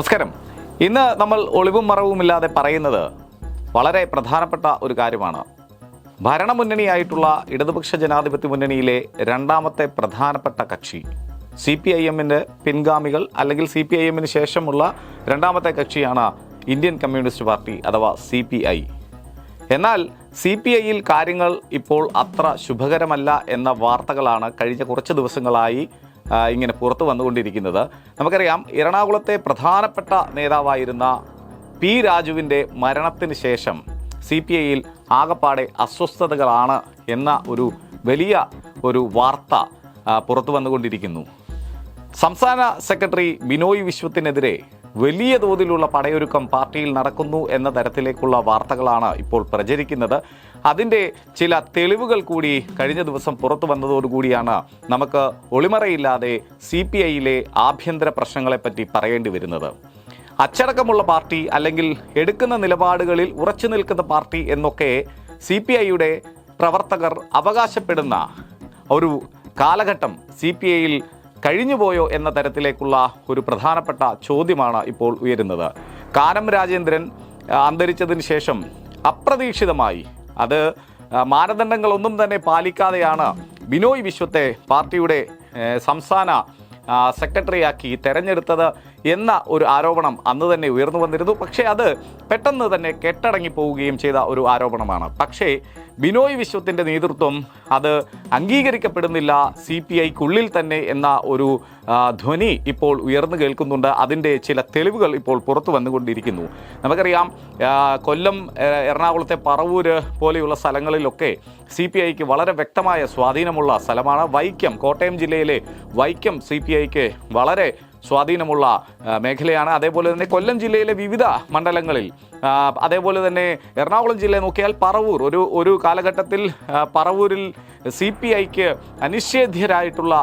നമസ്കാരം. ഇന്ന് നമ്മൾ ഒളിവും മറവുമില്ലാതെ പറയുന്നത് വളരെ പ്രധാനപ്പെട്ട ഒരു കാര്യമാണ്. ഭരണമുന്നണിയായിട്ടുള്ള ഇടതുപക്ഷ ജനാധിപത്യ മുന്നണിയിലെ രണ്ടാമത്തെ പ്രധാനപ്പെട്ട കക്ഷി സി പി ഐ എമ്മിന്റെ പിൻഗാമികൾ അല്ലെങ്കിൽ സി പി ഐ എമ്മിന് ശേഷമുള്ള രണ്ടാമത്തെ കക്ഷിയാണ് ഇന്ത്യൻ കമ്മ്യൂണിസ്റ്റ് പാർട്ടി അഥവാ സി പി ഐ. എന്നാൽ സി പി ഐയിൽ കാര്യങ്ങൾ ഇപ്പോൾ അത്ര ശുഭകരമല്ല എന്ന വാർത്തകളാണ് കഴിഞ്ഞ കുറച്ച് ദിവസങ്ങളായി ഇങ്ങനെ പുറത്തു വന്നുകൊണ്ടിരിക്കുന്നത്. നമുക്കറിയാം എറണാകുളത്തെ പ്രധാനപ്പെട്ട നേതാവായിരുന്ന പി രാജുവിന്റെ മരണത്തിന് ശേഷം സി പി ഐയിൽ ആകപ്പാടെ അസ്വസ്ഥതകളാണ് എന്ന ഒരു വലിയ ഒരു വാർത്ത പുറത്തു വന്നുകൊണ്ടിരിക്കുന്നു. സംസ്ഥാന സെക്രട്ടറി ബിനോയ് വിശ്വത്തിനെതിരെ വലിയ തോതിലുള്ള പടയൊരുക്കം പാർട്ടിയിൽ നടക്കുന്നു എന്ന തരത്തിലേക്കുള്ള വാർത്തകളാണ് ഇപ്പോൾ പ്രചരിക്കുന്നത്. അതിന്റെ ചില തെളിവുകൾ കൂടി കഴിഞ്ഞ ദിവസം പുറത്തു വന്നതോടുകൂടിയാണ് നമുക്ക് ഒളിമറയില്ലാതെ സി പി ഐയിലെ ആഭ്യന്തര പ്രശ്നങ്ങളെപ്പറ്റി പറയേണ്ടി വരുന്നത്. അച്ചടക്കമുള്ള പാർട്ടി അല്ലെങ്കിൽ എടുക്കുന്ന നിലപാടുകളിൽ ഉറച്ചു നിൽക്കുന്ന പാർട്ടി എന്നൊക്കെ സി പി ഐയുടെ പ്രവർത്തകർ അവകാശപ്പെടുന്ന ഒരു കാലഘട്ടം സി പി ഐയിൽ കഴിഞ്ഞുപോയോ എന്ന തരത്തിലേക്കുള്ള ഒരു പ്രധാനപ്പെട്ട ചോദ്യമാണ് ഇപ്പോൾ ഉയരുന്നത്. കാനം രാജേന്ദ്രൻ അന്തരിച്ചതിന് ശേഷം അപ്രതീക്ഷിതമായി അത് മാനദണ്ഡങ്ങളൊന്നും തന്നെ പാലിക്കാതെയാണ് ബിനോയ് വിശ്വത്തെ പാർട്ടിയുടെ സംസ്ഥാന സെക്രട്ടറിയാക്കി തെരഞ്ഞെടുത്തത്. എന്ന ഒരു ആരോപണം അന്ന് തന്നെ ഉയർന്നു വന്നിരുന്നു. പക്ഷേ അത് പെട്ടെന്ന് തന്നെ കെട്ടടങ്ങി പോവുകയും ചെയ്ത ഒരു ആരോപണമാണ്. പക്ഷേ ബിനോയ് വിശ്വത്തിന്റെ നേതൃത്വം അത് അംഗീകരിക്കപ്പെടുന്നില്ല. സി പി ഐക്കുള്ളിൽ തന്നെ എന്ന ഒരു ധ്വനി ഇപ്പോൾ ഉയർന്നു കേൾക്കുന്നുണ്ട്. അതിന്റെ ചില തെളിവുകൾ ഇപ്പോൾ പുറത്തു വന്നുകൊണ്ടിരിക്കുന്നു. നമുക്കറിയാം കൊല്ലം എറണാകുളത്തെ പറവൂര് പോലെയുള്ള സ്ഥലങ്ങളിലൊക്കെ സി പി ഐക്ക് വളരെ വ്യക്തമായ സ്വാധീനമുള്ള സ്ഥലമാണ് വൈക്കം. കോട്ടയം ജില്ലയിലെ വൈക്കം സി പി ഐക്ക് വളരെ സ്വാധീനമുള്ള മേഖലയാണ്. അതേപോലെ തന്നെ കൊല്ലം ജില്ലയിലെ വിവിധ മണ്ഡലങ്ങളിൽ അതേപോലെ തന്നെ എറണാകുളം ജില്ലയെ നോക്കിയാൽ പറവൂർ. ഒരു ഒരു കാലഘട്ടത്തിൽ പറവൂരിൽ സി പി ഐക്ക് അനിഷേധ്യരായിട്ടുള്ള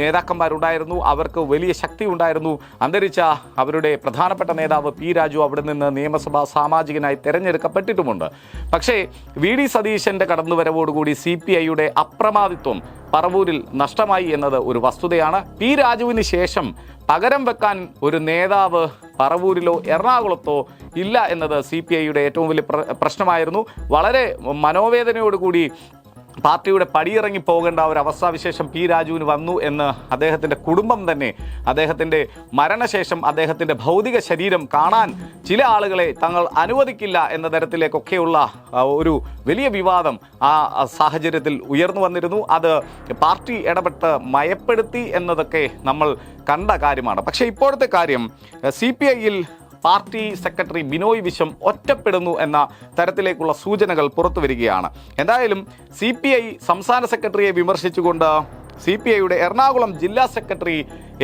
നേതാക്കന്മാരുണ്ടായിരുന്നു. അവർക്ക് വലിയ ശക്തി ഉണ്ടായിരുന്നു. അന്തരിച്ച അവരുടെ പ്രധാനപ്പെട്ട നേതാവ് പി രാജു അവിടെ നിന്ന് നിയമസഭാ സാമാജികനായി തെരഞ്ഞെടുക്കപ്പെട്ടിട്ടുമുണ്ട്. പക്ഷേ വി ഡി സതീശന്റെ കടന്നുവരവോടുകൂടി സി പി ഐയുടെ അപ്രമാദിത്വം പറവൂരിൽ നഷ്ടമായി എന്നത് ഒരു വസ്തുതയാണ്. പി രാജുവിന് ശേഷം പകരം വെക്കാൻ ഒരു നേതാവ് പറവൂരിലോ എറണാകുളത്തോ ഇല്ല എന്നത് സി പി ഐയുടെ ഏറ്റവും വലിയ പ്ര- പ്രശ്നമായിരുന്നു. വളരെ മനോവേദനയോടുകൂടി പാർട്ടിയുടെ പടിയിറങ്ങി പോകേണ്ട ഒരു അവസ്ഥാവിശേഷം പി രാജുവിന് വന്നു എന്ന് അദ്ദേഹത്തിന്റെ കുടുംബം തന്നെ അദ്ദേഹത്തിന്റെ മരണശേഷം അദ്ദേഹത്തിന്റെ ഭൗതിക ശരീരം കാണാൻ ചില ആളുകളെ തങ്ങൾ അനുവദിക്കില്ല എന്ന തരത്തിലേക്കൊക്കെയുള്ള ഒരു വലിയ വിവാദം ആ സാഹചര്യത്തിൽ ഉയർന്നു വന്നിരുന്നു. അത് പാർട്ടി ഇടപെട്ട് മയപ്പെടുത്തി എന്നതൊക്കെ നമ്മൾ കണ്ട കാര്യമാണ്. പക്ഷേ ഇപ്പോഴത്തെ കാര്യം സി പി ഐയിൽ പാർട്ടി സെക്രട്ടറി ബിനോയ് വിശ്വം ഒറ്റപ്പെടുന്നു എന്ന തരത്തിലേക്കുള്ള സൂചനകൾ പുറത്തു വരികയാണ്. എന്തായാലും സി സംസ്ഥാന സെക്രട്ടറിയെ വിമർശിച്ചുകൊണ്ട് സി പി ഐയുടെ എറണാകുളം ജില്ലാ സെക്രട്ടറി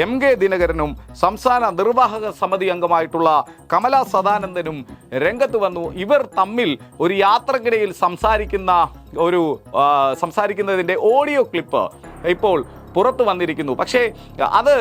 എം കെ ദിനകരനും സംസ്ഥാന നിർവാഹക സമിതി അംഗമായിട്ടുള്ള കമല സദാനന്ദനും രംഗത്ത് വന്നു. ഇവർ തമ്മിൽ ഒരു യാത്രക്കിടയിൽ സംസാരിക്കുന്ന ഒരു സംസാരിക്കുന്നതിന്റെ ഓഡിയോ ക്ലിപ്പ് ഇപ്പോൾ പുറത്തു വന്നിരിക്കുന്നു. പക്ഷേ അത്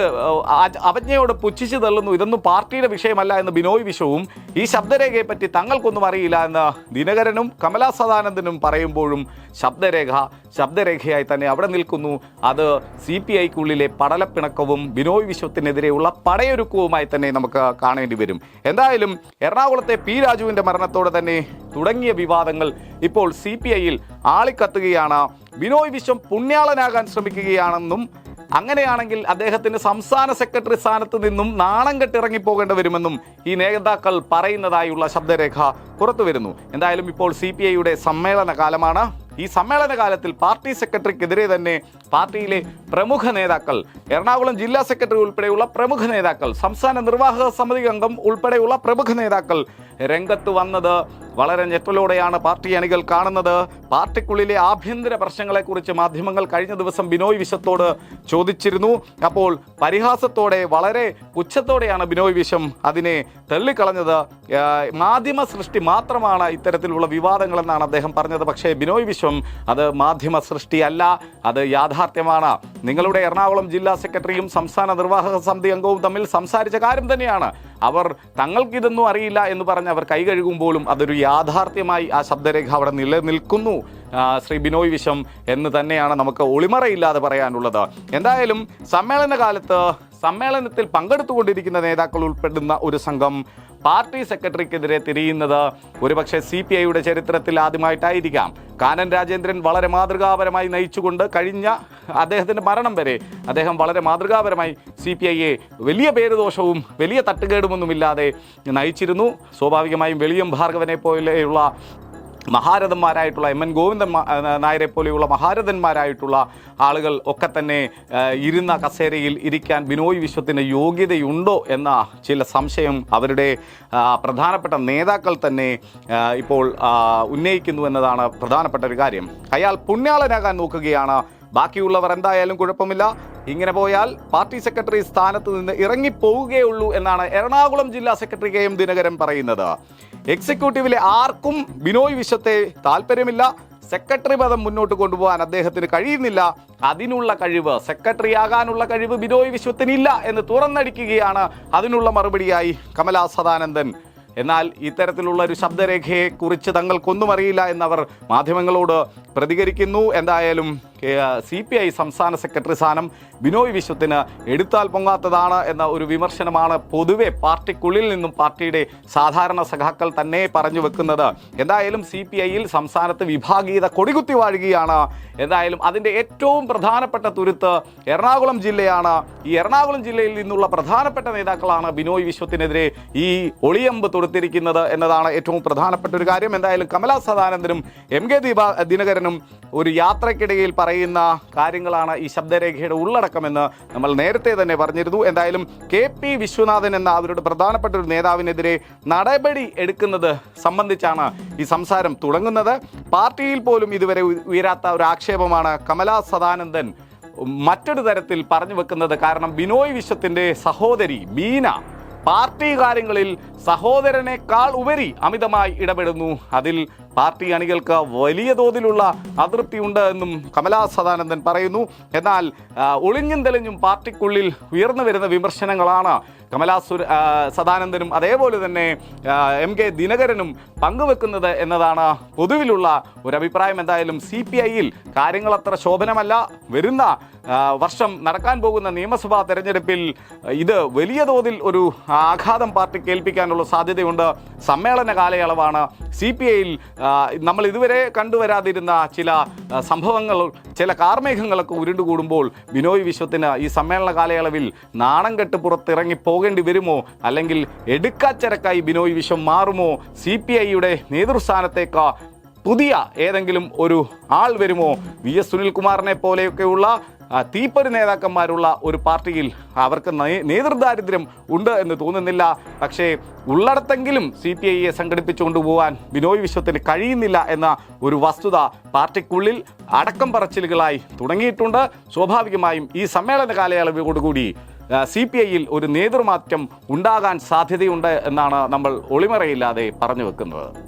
അവജ്ഞയോട് പുച്ഛിച്ചു തള്ളുന്നു. ഇതൊന്നും പാർട്ടിയുടെ വിഷയമല്ല എന്ന് ബിനോയ് വിശ്വവും ഈ ശബ്ദരേഖയെ പറ്റി തങ്ങൾക്കൊന്നും അറിയില്ല എന്ന് ദിനകരനും കമലാ സദാനന്ദനും പറയുമ്പോഴും ശബ്ദരേഖ ശബ്ദരേഖയായി തന്നെ അവിടെ നിൽക്കുന്നു. അത് സി പി ഐക്കുള്ളിലെ പടലപ്പിണക്കവും ബിനോയ് വിശ്വത്തിനെതിരെയുള്ള പടയൊരുക്കവുമായി തന്നെ നമുക്ക് കാണേണ്ടി വരും. എന്തായാലും എറണാകുളത്തെ പി രാജുവിന്റെ മരണത്തോടെ തന്നെ തുടങ്ങിയ വിവാദങ്ങൾ ഇപ്പോൾ സി പി ഐയിൽ ആളിക്കത്തുകയാണ്. ബിനോയ് വിശ്വം പുണ്യാളനാകാൻ ശ്രമിക്കുകയാണെന്നും അങ്ങനെയാണെങ്കിൽ അദ്ദേഹത്തിന് സംസ്ഥാന സെക്രട്ടറി സ്ഥാനത്ത് നിന്നും നാണം കെട്ടിറങ്ങി പോകേണ്ടി വരുമെന്നും ഈ നേതാക്കൾ പറയുന്നതായുള്ള ശബ്ദരേഖ പുറത്തു വരുന്നു എന്തായാലും ഇപ്പോൾ സി പി ഐയുടെ സമ്മേളന കാലമാണ് ഈ സമ്മേളന കാലത്തിൽ പാർട്ടി സെക്രട്ടറിക്കെതിരെ തന്നെ പാർട്ടിയിലെ പ്രമുഖ നേതാക്കൾ എറണാകുളം ജില്ലാ സെക്രട്ടറി ഉൾപ്പെടെയുള്ള പ്രമുഖ നേതാക്കൾ സംസ്ഥാന നിർവാഹക സമിതി അംഗം ഉൾപ്പെടെയുള്ള പ്രമുഖ നേതാക്കൾ രംഗത്ത് വന്നത് വളരെ ഞെട്ടലോടെയാണ് പാർട്ടി അണികൾ കാണുന്നത്. പാർട്ടിക്കുള്ളിലെ ആഭ്യന്തര പ്രശ്നങ്ങളെക്കുറിച്ച് മാധ്യമങ്ങൾ കഴിഞ്ഞ ദിവസം ബിനോയ് വിശത്തോട് ചോദിച്ചിരുന്നു. അപ്പോൾ പരിഹാസത്തോടെ വളരെ പുച്ഛത്തോടെയാണ് ബിനോയ് വിശം അതിനെ തള്ളിക്കളഞ്ഞത്. മാധ്യമ സൃഷ്ടി മാത്രമാണ് ഇത്തരത്തിലുള്ള വിവാദങ്ങളെന്നാണ് അദ്ദേഹം പറഞ്ഞത്. പക്ഷേ ബിനോയ് വിശ്വം അത് മാധ്യമ സൃഷ്ടിയല്ല അത് യാഥാർത്ഥ്യമാണ്. നിങ്ങളുടെ എറണാകുളം ജില്ലാ സെക്രട്ടറിയും സംസ്ഥാന നിർവാഹക സമിതി അംഗവും തമ്മിൽ സംസാരിച്ച കാര്യം തന്നെയാണ്. അവർ തങ്ങൾക്കിതൊന്നും അറിയില്ല എന്ന് പറഞ്ഞ് അവർ കൈ കഴുകുമ്പോഴും അതൊരു യാഥാർത്ഥ്യമായി ആ ശബ്ദരേഖ അവിടെ നിലനിൽക്കുന്നു. ശ്രീ ബിനോയ് വിശം എന്ന് തന്നെയാണ് നമുക്ക് ഒളിമറയില്ലാതെ പറയാനുള്ളത്. എന്തായാലും സമ്മേളന കാലത്ത് സമ്മേളനത്തിൽ പങ്കെടുത്തുകൊണ്ടിരിക്കുന്ന നേതാക്കൾ ഉൾപ്പെടുന്ന ഒരു സംഘം പാർട്ടി സെക്രട്ടറിക്കെതിരെ തിരിയുന്നത് ഒരുപക്ഷെ സി പി ഐയുടെ ചരിത്രത്തിൽ ആദ്യമായിട്ടായിരിക്കാം. കാനൻ രാജേന്ദ്രൻ വളരെ മാതൃകാപരമായി നയിച്ചുകൊണ്ട് കഴിഞ്ഞ അദ്ദേഹത്തിന്റെ മരണം വരെ അദ്ദേഹം വളരെ മാതൃകാപരമായി സി പി ഐയെ വലിയ പേരുദോഷവും വലിയ തട്ടുകേടുമൊന്നുമില്ലാതെ നയിച്ചിരുന്നു. സ്വാഭാവികമായും വെളിയം ഭാർഗവനെ പോലെയുള്ള മഹാരഥന്മാരായിട്ടുള്ള എം എൻ ഗോവിന്ദൻ നായരെ പോലെയുള്ള മഹാരഥന്മാരായിട്ടുള്ള ആളുകൾ ഒക്കെ തന്നെ ഇരുന്ന കസേരയിൽ ഇരിക്കാൻ ബിനോയ് വിശ്വത്തിന് യോഗ്യതയുണ്ടോ എന്ന ചില സംശയം അവരുടെ പ്രധാനപ്പെട്ട നേതാക്കൾ തന്നെ ഇപ്പോൾ ഉന്നയിക്കുന്നു എന്നതാണ് പ്രധാനപ്പെട്ട ഒരു കാര്യം. അയാൾ പുണ്യാളനാകാൻ നോക്കുകയാണ്. ബാക്കിയുള്ളവർ എന്തായാലും കുഴപ്പമില്ല. ഇങ്ങനെ പോയാൽ പാർട്ടി സെക്രട്ടറി സ്ഥാനത്ത് നിന്ന് ഇറങ്ങിപ്പോവുകയുള്ളൂ എന്നാണ് എറണാകുളം ജില്ലാ സെക്രട്ടറി കെ എം ദിനകരൻ പറയുന്നത്. എക്സിക്യൂട്ടീവിലെ ആർക്കും ബിനോയ് വിശ്വത്തെ താല്പര്യമില്ല. സെക്രട്ടറി പദം മുന്നോട്ട് കൊണ്ടുപോകാൻ അദ്ദേഹത്തിന് കഴിയുന്നില്ല. അതിനുള്ള കഴിവ് സെക്രട്ടറി ആകാനുള്ള കഴിവ് ബിനോയ് വിശ്വത്തിനില്ല എന്ന് തുറന്നടിക്കുകയാണ് അതിനുള്ള മറുപടിയായി കമലാ സദാനന്ദൻ. എന്നാൽ ഇത്തരത്തിലുള്ള ഒരു ശബ്ദരേഖയെ കുറിച്ച് തങ്ങൾക്കൊന്നും അറിയില്ല എന്നവർ മാധ്യമങ്ങളോട് പ്രതികരിക്കുന്നു. എന്തായാലും സി പി ഐ സംസ്ഥാന സെക്രട്ടറി സ്ഥാനം ബിനോയ് വിശ്വത്തിന് എടുത്താൽ പൊങ്ങാത്തതാണ് എന്ന ഒരു വിമർശനമാണ് പൊതുവെ പാർട്ടിക്കുള്ളിൽ നിന്നും പാർട്ടിയുടെ സാധാരണ സഖാക്കൾ തന്നെ പറഞ്ഞു വെക്കുന്നത്. എന്തായാലും സി പി ഐയിൽ സംസ്ഥാനത്ത് വിഭാഗീയത കൊടികുത്തി വാഴുകയാണ്. എന്തായാലും അതിന്റെ ഏറ്റവും പ്രധാനപ്പെട്ട തുരുത്ത് എറണാകുളം ജില്ലയാണ്. ഈ എറണാകുളം ജില്ലയിൽ നിന്നുള്ള പ്രധാനപ്പെട്ട നേതാക്കളാണ് ബിനോയ് വിശ്വത്തിനെതിരെ ഈ ഒളിയമ്പ് തൊടുത്തിരിക്കുന്നത് എന്നതാണ് ഏറ്റവും പ്രധാനപ്പെട്ട ഒരു കാര്യം. എന്തായാലും കമലാ സദാനന്ദനും എം കെ ദീപ ദിനകരനും ഒരു യാത്രയ്ക്കിടയിൽ യാത്രക്കിടയിൽ പറയുന്ന കാര്യങ്ങളാണ് ഈ ശബ്ദരേഖയുടെ ഉള്ളടക്കമെന്ന് നമ്മൾ നേരത്തെ തന്നെ പറഞ്ഞിരുന്നു. എന്തായാലും കെ പി വിശ്വനാഥൻ എന്ന അവരുടെ പ്രധാനപ്പെട്ട ഒരു നേതാവിനെതിരെ നടപടി എടുക്കുന്നത് സംബന്ധിച്ചാണ് ഈ സംസാരം തുടങ്ങുന്നത്. പാർട്ടിയിൽ പോലും ഇതുവരെ ഉയരാത്ത ഒരു ആക്ഷേപമാണ് കമലാ സദാനന്ദൻ മറ്റൊരു തരത്തിൽ പറഞ്ഞു വെക്കുന്നത്. കാരണം ബിനോയ് വിശ്വത്തിന്റെ സഹോദരി ബീന പാർട്ടി കാര്യങ്ങളിൽ സഹോദരനേക്കാൾ ഉപരി അമിതമായി ഇടപെടുന്നു. അതിൽ പാർട്ടി അണികൾക്ക് വലിയ തോതിലുള്ള അതൃപ്തിയുണ്ട് എന്നും കമലാ സദാനന്ദൻ പറയുന്നു. എന്നാൽ ഒളിഞ്ഞും തെളിഞ്ഞും പാർട്ടിക്കുള്ളിൽ ഉയർന്നു വരുന്ന വിമർശനങ്ങളാണ് കമലാ സുര സദാനന്ദനും അതേപോലെ തന്നെ എം കെ ദിനകരനും പങ്കുവെക്കുന്നത് എന്നതാണ് പൊതുവിലുള്ള ഒരു അഭിപ്രായം എന്തായാലും സി പി ഐയിൽ കാര്യങ്ങൾ അത്ര ശോഭനമല്ല. വരുന്ന വർഷം നടക്കാൻ പോകുന്ന നിയമസഭാ തെരഞ്ഞെടുപ്പിൽ ഇത് വലിയ തോതിൽ ഒരു ആഘാതം പാർട്ടി കേൾപ്പിക്കാനുള്ള സാധ്യതയുണ്ട്. സമ്മേളന കാലയളവാണ്. സി പി ഐയിൽ നമ്മൾ ഇതുവരെ കണ്ടുവരാതിരുന്ന ചില സംഭവങ്ങൾ ചില കാർമേഘങ്ങളൊക്കെ ഉരുണ്ടുകൂടുമ്പോൾ ബിനോയ് വിശ്വത്തിന് ഈ സമ്മേളന കാലയളവിൽ നാണം കെട്ട് പുറത്തിറങ്ങി പോകേണ്ടി വരുമോ? അല്ലെങ്കിൽ എടുക്കാച്ചരക്കായി ബിനോയ് വിശ്വം മാറുമോ? സി പി ഐയുടെ നേതൃസ്ഥാനത്തേക്ക് പുതിയ ഏതെങ്കിലും ഒരു ആൾ വരുമോ? വി എസ് സുനിൽകുമാറിനെ പോലെയൊക്കെയുള്ള തീപ്പൊരു നേതാക്കന്മാരുള്ള ഒരു പാർട്ടിയിൽ അവർക്ക് നേതൃദാരിദ്ര്യം ഉണ്ട് എന്ന് തോന്നുന്നില്ല. പക്ഷേ ഉള്ളിടത്തെങ്കിലും സി പി ഐയെ സംഘടിപ്പിച്ചുകൊണ്ട് പോകാൻ ബിനോയ് വിശ്വത്തിന് കഴിയുന്നില്ല എന്ന ഒരു വസ്തുത പാർട്ടിക്കുള്ളിൽ അടക്കം പറച്ചിലുകളായി തുടങ്ങിയിട്ടുണ്ട്. സ്വാഭാവികമായും ഈ സമ്മേളന കാലയളവോടുകൂടി സി പി ഐയിൽ ഒരു നേതൃമാറ്റം ഉണ്ടാകാൻ സാധ്യതയുണ്ട് എന്നാണ് നമ്മൾ ഒളിമറയില്ലാതെ പറഞ്ഞു വെക്കുന്നത്.